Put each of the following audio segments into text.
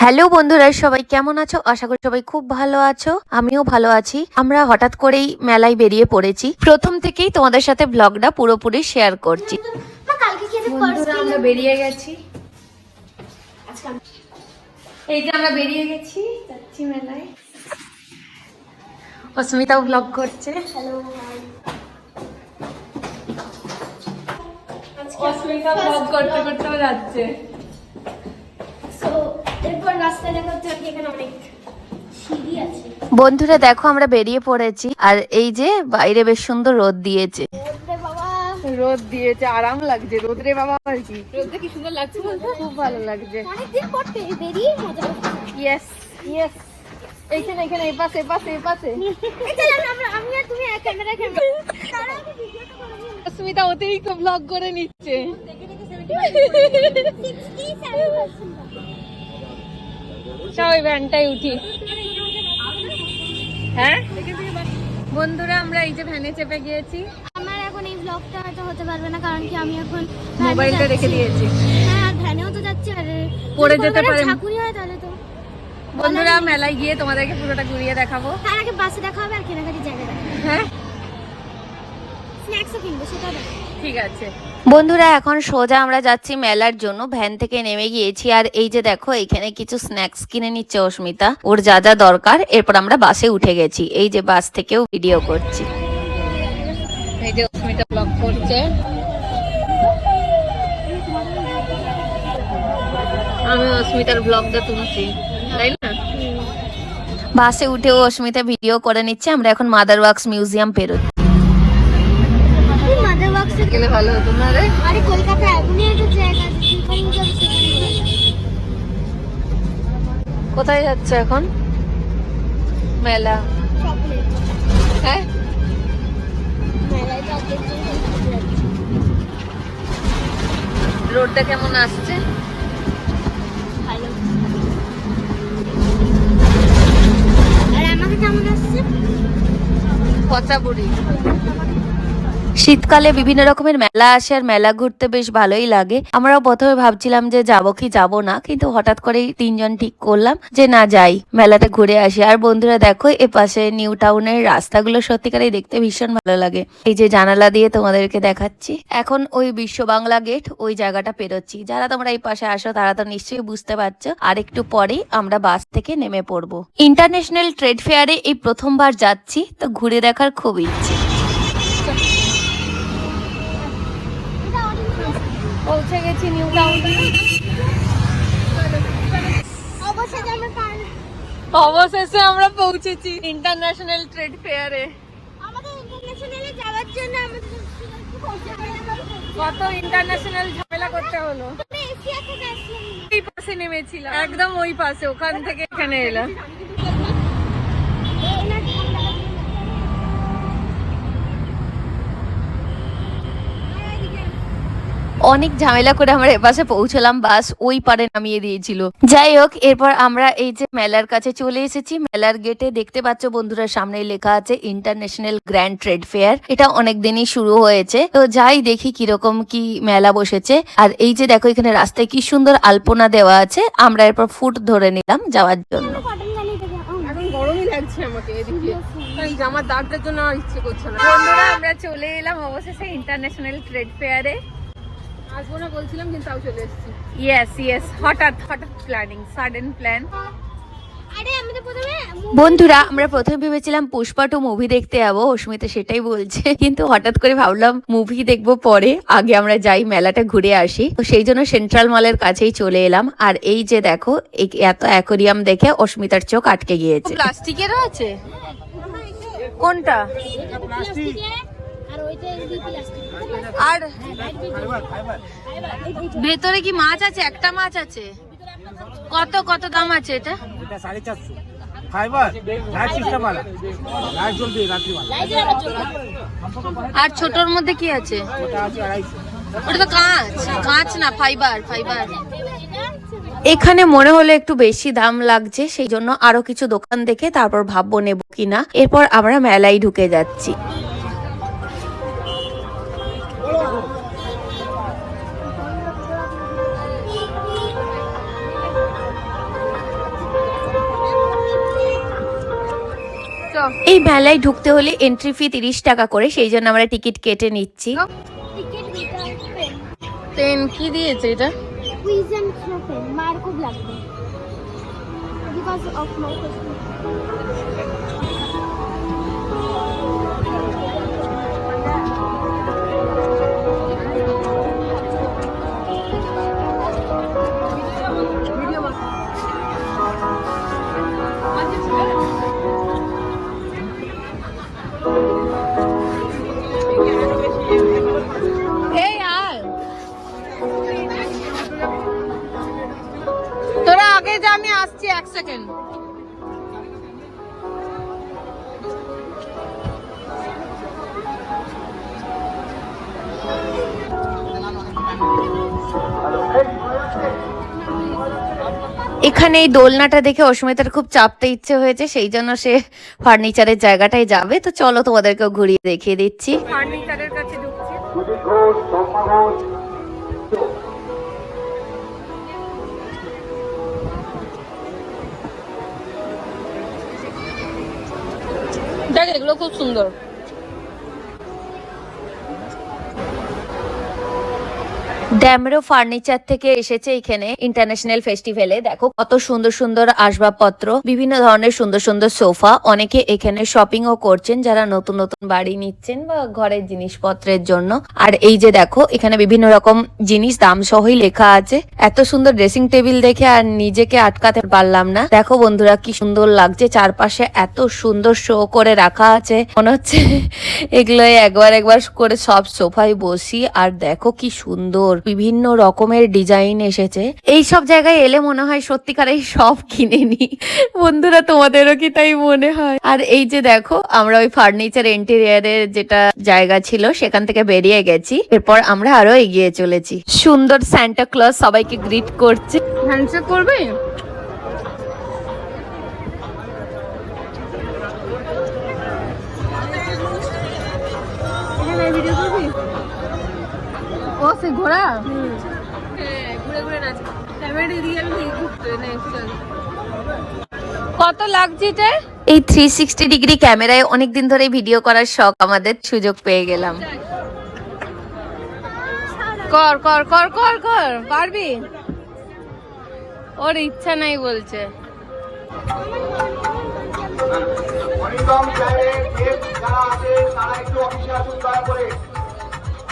Hello বন্ধুরা সবাই কেমন আছো? আশা করি সবাই খুব ভালো আছো আমিও ভালো আছি। আমরা হঠাৎ করেই মেলায় বেরিয়ে পড়েছি। প্রথম থেকেই তোমাদের সাথে ব্লগটা পুরোপুরি শেয়ার করছি। আমরা বেরিয়ে গেছি। এই যে আমরা বেরিয়ে গেছি যাচ্ছি মেলায়। অস্মিতাও ব্লগ করছে। হ্যালো অস্মিতা ব্লগ করতে করতেও যাচ্ছে। সো এরপর রাস্তায় দেখা হচ্ছে এখানে অনেক সিঁড়ি আছে। বন্ধুরা দেখো আমরা বেরিয়ে পড়েছি আর এই যে বাইরে বেশ সুন্দর রোদ দিয়েছে। রোদ দিয়েছে আরাম লাগছে রোদরে বাবা আর কি। রোদটা কি সুন্দর লাগছে বলতো খুব ভালো লাগছে। অনেকদিন পর বেরিয়ে মজা ইয়েস ইয়েস এইখানে এখানে এই পাশে এই পাশে এই পাশে। আমরা আমরা আমি আর তুমি এক ক্যামেরা ক্যামেরা অস্মিতা ওতেই তো ব্লগ করে নিচ্ছে। দেখে দেখে 67% চল ওই ভ্যানটাই উঠি। হ্যাঁ? বন্ধুরা আমরা এই যে ভ্যানে চেপে গিয়েছি। আমার এখন এই ব্লগটা হয়তো হতে পারবে না কারণ কি আমি এখন মোবাইলটা রেখে দিয়েছি। হ্যাঁ ভ্যানেও তো যাচ্ছি আর পড়ে যেতে পারে। ঠাকুরই হয় তাহলে তো। বন্ধুরা মেলায় গিয়ে তোমাদেরকে পুরোটা ঘুরিয়ে দেখাবো। তার আগে বাসে দেখা হবে আর কেনাকাটি জায়গা দেখা হ্যাঁ? স্ন্যাক্সও কিনবো সেটাও দেখা ঠিক আছে। বন্ধুরা এখন সোজা আমরা যাচ্ছি মেলার জন্য। ভ্যান থেকে নেমে গিয়েছি। আর এই যে দেখো এখানে কিছু স্ন্যাক্স কিনে নিচ্ছে অস্মিতা। ওর যা যা দরকার এরপর আমরা বাসে উঠে গেছি। এই যে বাস থেকেও ভিডিও করছি। এই যে অস্মিতা ব্লগ করছে। আমি অস্মিতার ব্লগটা তুলছি তাই না? বাসে উঠেও অস্মিতা ভিডিও করে নিচ্ছে। আমরা এখন মাদার ওয়ার্কস মিউজিয়াম পেরোচ্ছি। গেলে ভালো হতো না রে? আরে কলকাতায় এমনই একটা জায়গা আছে যেখানে যাবে কোথায় যাচ্ছে এখন? মেলা। হ্যাঁ? রোডটা কেমন আসছে? আর আমাকে কেমন আসছে? পচা বুড়ি শীতকালে বিভিন্ন রকমের মেলা আসে আর মেলা ঘুরতে বেশ ভালোই লাগে। আমরাও প্রথমে ভাবছিলাম যে যাব কি যাব না, কিন্তু হঠাৎ করেই তিনজন ঠিক করলাম যে না যাই, মেলাটা ঘুরে আসি। আর বন্ধুরা দেখো, এ পাশে নিউ টাউনের রাস্তাগুলো সত্যিকারই দেখতে ভীষণ ভালো লাগে। এই যে জানালা দিয়ে তোমাদেরকে দেখাচ্ছি। এখন ওই বিশ্ব বাংলা গেট, ওই জায়গাটা পেরোচ্ছি। যারা তোমরা এই পাশে আসো, তারা তো নিশ্চয়ই বুঝতে পারছ। আর একটু পরেই আমরা বাস থেকে নেমে পড়ব। ইন্টারন্যাশনাল ট্রেড ফেয়ারে এই প্রথমবার যাচ্ছি, তো ঘুরে দেখার খুব ইচ্ছে। পৌঁছে গেছি নিউ টাউনে অবশেষে আমরা পৌঁছেছি ইন্টারন্যাশনাল ট্রেড ফেয়ারে কত ইন্টারন্যাশনাল ঝামেলা করতে হলো। এই পাশে নেমেছিলাম। একদম ওই পাশে ওখান থেকে এখানে এলাম। অনেক ঝামেলা করে আমরা এপাশে পৌঁছলাম, বাস ওই পারে নামিয়ে দিয়েছিল। যাই হোক, এরপর আমরা এই যে মেলার কাছে চলে এসেছি। মেলার গেটে দেখতে পাচ্ছ বন্ধুরা সামনে লেখা আছে ইন্টারন্যাশনাল গ্র্যান্ড ট্রেড ফেয়ার। এটা অনেক দিনই শুরু হয়েছে। তো যাই দেখি কীরকম কি মেলা বসেছে। আর এই যে দেখো, এখানে রাস্তায় কি সুন্দর আলপনা দেওয়া আছে। আমরা এরপর ফুট ধরে নিলাম যাওয়ার জন্য। জামার দাগটার জন্য ইচ্ছে করছে না আমরা চলে এলাম অবশেষে ইন্টারন্যাশনাল ট্রেড ফেয়ারে। আসব না বলছিলাম কিন্তু তাও চলে এসেছি। ইয়েস ইয়েস হঠাৎ হঠাৎ প্ল্যানিং সাডেন প্ল্যান বন্ধুরা আমরা প্রথমে ভেবেছিলাম পুষ্পা টু মুভি দেখতে যাব অস্মিতা সেটাই বলছে। কিন্তু হঠাৎ করে ভাবলাম মুভি দেখব পরে আগে আমরা যাই মেলাটা ঘুরে আসি। তো সেই জন্য সেন্ট্রাল মলের কাছেই চলে এলাম। আর এই যে দেখো এই এত অ্যাকোরিয়াম দেখে অস্মিতার চোখ আটকে গিয়েছে। প্লাস্টিকেরও আছে? কোনটা? প্লাস্টিক আর ভেতরে কি মাছ আছে? একটা মাছ আছে। কত কত দাম আছে এটা? এটা সাড়ে চারশো। ফাইবার লাইট সিস্টেম वाला লাইট জ্বলবে রাত্রিবেলা। আর ছোটর মধ্যে কি আছে? ওটা ওটা তো কাঁচ কাঁচ না ফাইবার ফাইবার। এখানে মনে হলো একটু বেশি দাম লাগছে সেই জন্য আরও কিছু দোকান দেখে তারপর ভাববো নেব কিনা। এরপর আমরা মেলায় ঢুকে যাচ্ছি। এই মেলায় ঢুকতে হলে এন্ট্রি ফি তিরিশ টাকা করে সেই জন্য আমরা টিকিট কেটে নিচ্ছি। পেন কি দিয়েছে এটা? লাগবে। এখানে এই দোলনাটা দেখে অস্মিতার খুব চাপতে ইচ্ছে হয়েছে সেই জন্য সে ফার্নিচারের জায়গাটায় যাবে। তো চলো তোমাদেরকেও ঘুরিয়ে দেখিয়ে দিচ্ছি। ফার্নিচারের কাছে দেখ এগুলো খুব সুন্দর। ড্যামরো ফার্নিচার থেকে এসেছে এখানে ইন্টারন্যাশনাল ফেস্টিভ্যালে। দেখো কত সুন্দর সুন্দর আসবাবপত্র, বিভিন্ন ধরনের সুন্দর সুন্দর সোফা। অনেকে এখানে শপিং ও করছেন যারা নতুন নতুন বাড়ি নিচ্ছেন বা ঘরের জিনিসপত্রের জন্য। আর এই যে দেখো, এখানে বিভিন্ন রকম জিনিস, দাম সহই লেখা আছে। এত সুন্দর ড্রেসিং টেবিল দেখে আর নিজেকে আটকাতে পারলাম না। দেখো বন্ধুরা, কি সুন্দর লাগছে। চারপাশে এত সুন্দর শো করে রাখা আছে। মনে হচ্ছে এগুলো একবার একবার করে সব সোফায় বসি। আর দেখো কি সুন্দর বিভিন্ন রকমের ডিজাইন এসেছে। এই সব জায়গায় এলে মনে হয় সত্যিকারের সব কিনে নি। বন্ধুরা, তোমাদেরও কি তাই মনে হয়? আর এই যে দেখো, আমরা ওই ফার্নিচার ইন্টেরিয়ারের যেটা জায়গা ছিল, সেখান থেকে বেরিয়ে গেছি। এরপর আমরা আরও এগিয়ে চলেছি। সুন্দর স্যান্টা ক্লজ সবাইকে গ্রিট করছে। হ্যান্ডশেক করবে? ও সে ঘোড়া? হ্যাঁ ঘুরে ঘুরে নাচ ক্যামেরা রিয়েল ঘুরতে কত লাগছে এটা? এই থ্রি সিক্সটি ডিগ্রি ক্যামেরায় অনেকদিন ধরে ভিডিও করার শখ আমাদের সুযোগ পেয়ে গেলাম। কর কর কর কর কর পারবি? ওর ইচ্ছা নাই বলছে। তারা একটু অফিসে আসুন দয়া করে।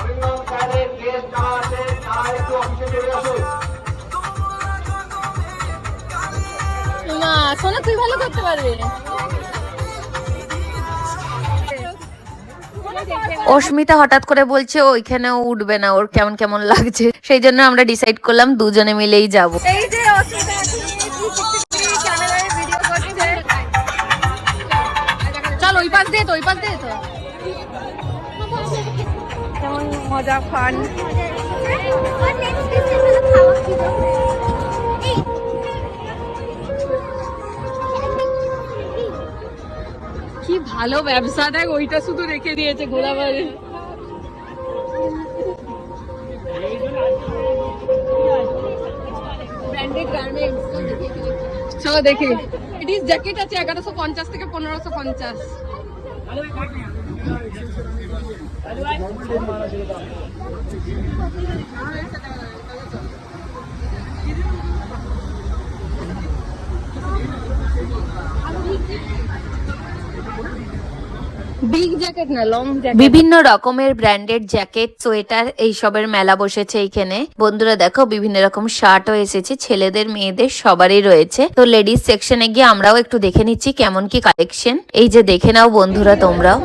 অরিন্দম স্যারের গেস্ট যারা আছে তারা একটু অফিসে চলে আসুন। না শোনো তুই ভালো করতে পারবি। অস্মিতা হঠাৎ করে বলছে ওইখানে উঠবে না ওর কেমন কেমন লাগছে? সেই জন্য আমরা ডিসাইড করলাম দুজনে মিলেই যাব। এই যে চল ওই পাশ দিয়ে তো ওই পাশ দিয়ে তো। মজা ফান। কি ভালো ব্যবসা দেখ ওইটা শুধু রেখে দিয়েছে গার্মেন্টস চলো দেখি। জ্যাকেট আছে এগারোশো পঞ্চাশ থেকে পনেরোশো পঞ্চাশ। বিগ জ্যাকেট না লং জ্যাকেট বিভিন্ন রকমের ব্র্যান্ডেড জ্যাকেট সোয়েটার এইসবের মেলা বসেছে এইখানে। বন্ধুরা দেখো, বিভিন্ন রকম শার্টও এসেছে। ছেলেদের, মেয়েদের সবারই রয়েছে। তো লেডিস সেকশনে গিয়ে আমরাও একটু দেখে নিচ্ছি কেমন কি কালেকশন এই যে দেখে নাও বন্ধুরা তোমরাও।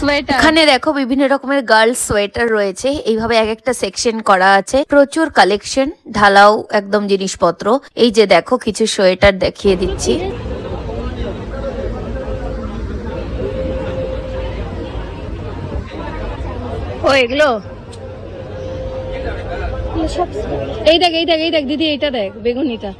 সোয়েটার এখানে দেখো বিভিন্ন রকমের গার্লস সোয়েটার রয়েছে। এইভাবে এক একটা সেকশন করা আছে। প্রচুর কালেকশন ঢালাও একদম জিনিসপত্র। এই যে দেখো কিছু সোয়েটার দেখিয়ে দিচ্ছি। ও এগুলো? এই দেখ এই দেখ এই দেখ দিদি এইটা দেখ বেগুনিটা।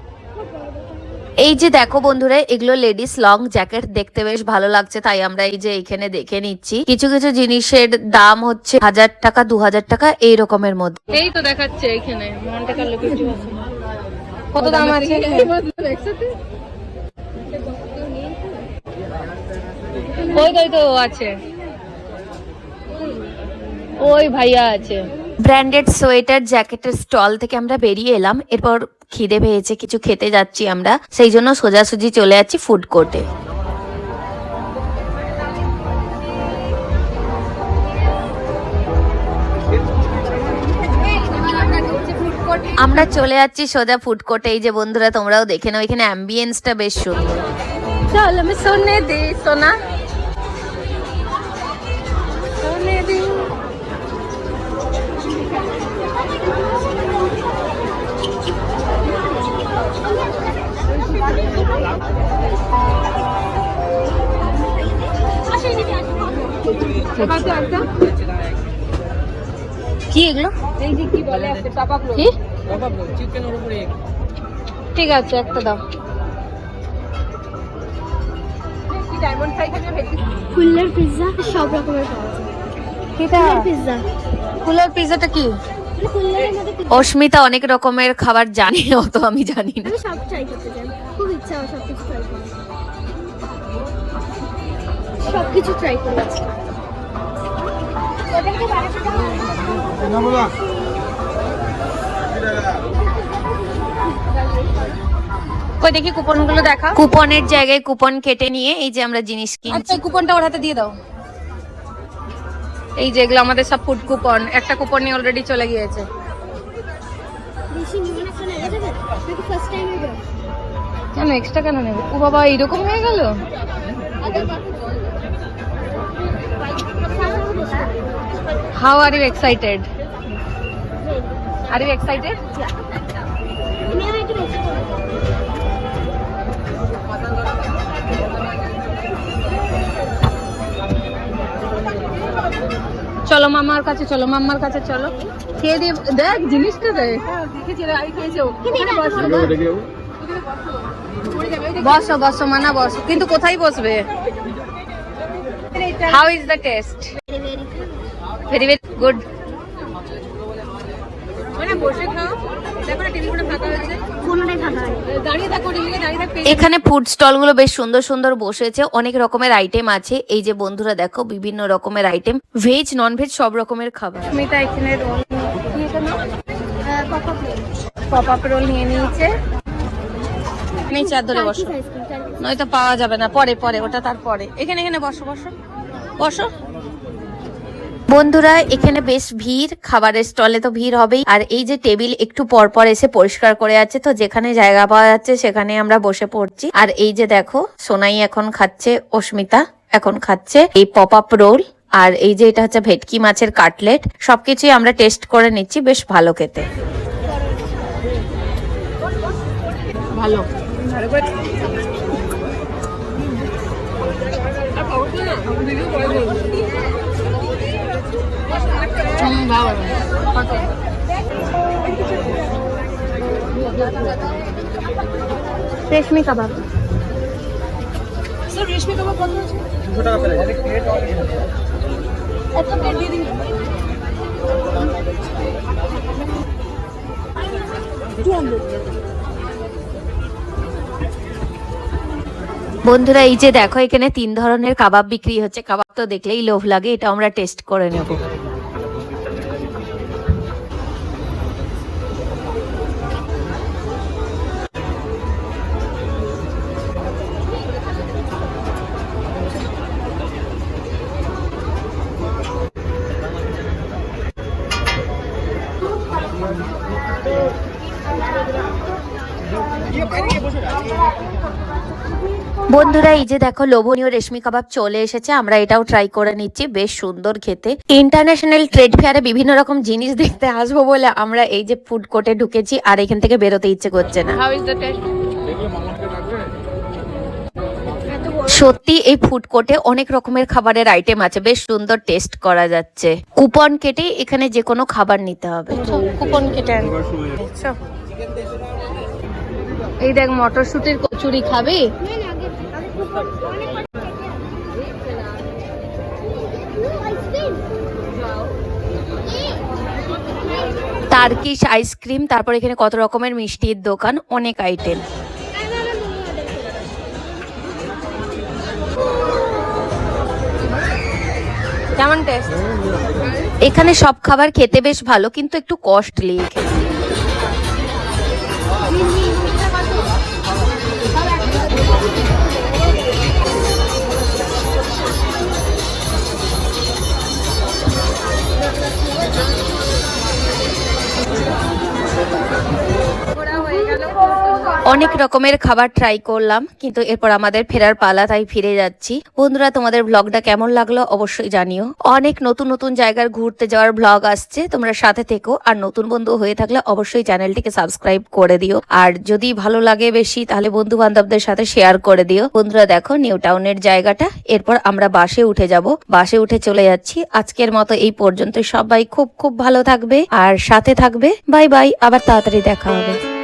এই যে দেখো বন্ধুরা এগুলো লেডিস লং জ্যাকেট দেখতে বেশ ভালো লাগছে তাই আমরা এই যে এখানে দেখে নিচ্ছি। কিছু কিছু জিনিসের দাম হচ্ছে হাজার টাকা দু হাজার টাকা এই রকমের মধ্যে। এই তো দেখাচ্ছে এখানে কত দাম আছে? ওই তো তো ও আছে। ওই ভাইয়া আছে। ব্র্যান্ডেড সোয়েটার জ্যাকেটের স্টল থেকে আমরা বেরিয়ে এলাম। এরপর খিদে পেয়েছে, কিছু খেতে যাচ্ছি আমরা। সেই জন্য সোজাসুজি চলে যাচ্ছি ফুড কোর্টে আমরা চলে যাচ্ছি সোজা ফুড কোর্টে এই যে বন্ধুরা, তোমরাও দেখে নাও, এখানে অ্যাম্বিয়েন্সটা বেশ সুন্দর। চল, আমি সোনা সোনে। কি এগুলো? কি ঠিক আছে একটা দাও। ফুলের পিৎজা সব রকমের পাওয়া যায়। কিটা? পিৎজা কুলার পিজাটা কি। অস্মিতা অনেক রকমের খাবার জানে অত আমি জানি না। আমি সব ট্রাই করতে চাই। খুব ইচ্ছা সব কিছু ট্রাই করার। সব কিছু ট্রাই করেছি। কই দেখি কুপনগুলো দেখা কুপনের জায়গায় কুপন কেটে নিয়ে এই যে আমরা জিনিস আচ্ছা কিনছি এই কুপনটা ওর হাতে দিয়ে দাও। এই যে এগুলো আমাদের সব ফুড কুপন একটা কুপন নিয়ে অলরেডি চলে গিয়েছে কেন এক্সট্রা কেন নেবে? ও বাবা এরকম হয়ে গেল? How are you excited are you excited তুমি আমার একটু বেশি করো। চলো মাম্মার কাছে চলো মাম্মার কাছে চলো। খেয়ে দিয়ে দেখ জিনিসটা দেখ। বসো। বসো মানা বসো। কিন্তু কোথায় বসবে? How is the taste very very good এখানে ফুড স্টলগুলো বেশ সুন্দর সুন্দর বসেছে। অনেক রকমের আইটেম আছে। এই যে বন্ধুরা দেখো বিভিন্ন রকমের আইটেম ভেজ নন ভেজ সব রকমের খাবার। এখানে পপ আপ রোল নিয়ে নিয়েছে। ধরে বসো। নয়তো পাওয়া যাবে না। পরে পরে ওটা তারপরে। এখানে এখানে বসো বসো। বসো। বন্ধুরা, এখানে বেশ ভিড়, খাবারের স্টলে তো ভিড় হবেই। আর এই যে টেবিল একটু পর পর এসে পরিষ্কার করে আছে, তো যেখানে জায়গা পাওয়া যাচ্ছে সেখানে আমরা বসে পড়ছি। আর এই যে দেখো, সোনাই এখন খাচ্ছে, অস্মিতা এখন খাচ্ছে, এই পপ আপ রোল আর এই যে এটা হচ্ছে ভেটকি মাছের কাটলেট, সবকিছুই আমরা টেস্ট করে নিচ্ছি, বেশ ভালো খেতে। ভালো। হুম, ভালো রেশমি কাবাব বন্ধুরা এই যে দেখো এখানে তিন ধরনের কাবাব বিক্রি হচ্ছে। কাবাব তো দেখলেই লোভ লাগে এটা আমরা টেস্ট করে নেব। বন্ধুরা এই যে দেখো লোভনীয় রেশমি কাবাব চলে এসেছে আমরা এটাও ট্রাই করে নিচ্ছি বেশ সুন্দর খেতে। ইন্টারন্যাশনাল ট্রেড ফেয়ারে বিভিন্ন রকম জিনিস দেখতে আসব বলে আমরা এই যে ফুড কোর্টে ঢুকেছি আর এখান থেকে বেরোতে ইচ্ছে করছে না। হাউ ইজ দ্য টেস্ট সত্যি এই ফুড কোর্টে অনেক রকমের খাবারের আইটেম আছে বেশ সুন্দর টেস্ট করা যাচ্ছে। কুপন কেটে এখানে যে কোনো খাবার নিতে হবে। কুপন কেটে। এই দেখ মটরশুটির কচুরি খাবি? টার্কিশ আইসক্রিম তারপর এখানে কত রকমের মিষ্টির দোকান, অনেক আইটেম এখানে সব খাবার খেতে বেশ ভালো, কিন্তু একটু কস্টলি অনেক রকমের খাবার ট্রাই করলাম, কিন্তু এরপর আমাদের ফেরার পালা তাই ফিরে যাচ্ছি। বন্ধুরা, তোমাদের ব্লগটা কেমন লাগল অবশ্যই জানিও। অনেক নতুন নতুন জায়গার ঘুরতে যাওয়ার ব্লগ আসছে, তোমরা সাথে থেকো। আর নতুন বন্ধু হয়ে থাকলে অবশ্যই চ্যানেলটিকে সাবস্ক্রাইব করে দিও। আর যদি ভালো লাগে বেশি, তাহলে বন্ধু বান্ধবদের সাথে শেয়ার করে দিও। বন্ধুরা, দেখো নিউ টাউনের জায়গাটা। এরপর আমরা বাসে উঠে যাব। বাসে উঠে চলে যাচ্ছি। আজকের মতো এই পর্যন্ত সবাই খুব খুব ভালো থাকবে। আর সাথে থাকবে। Bye bye. আবার তাড়াতাড়ি দেখা হবে।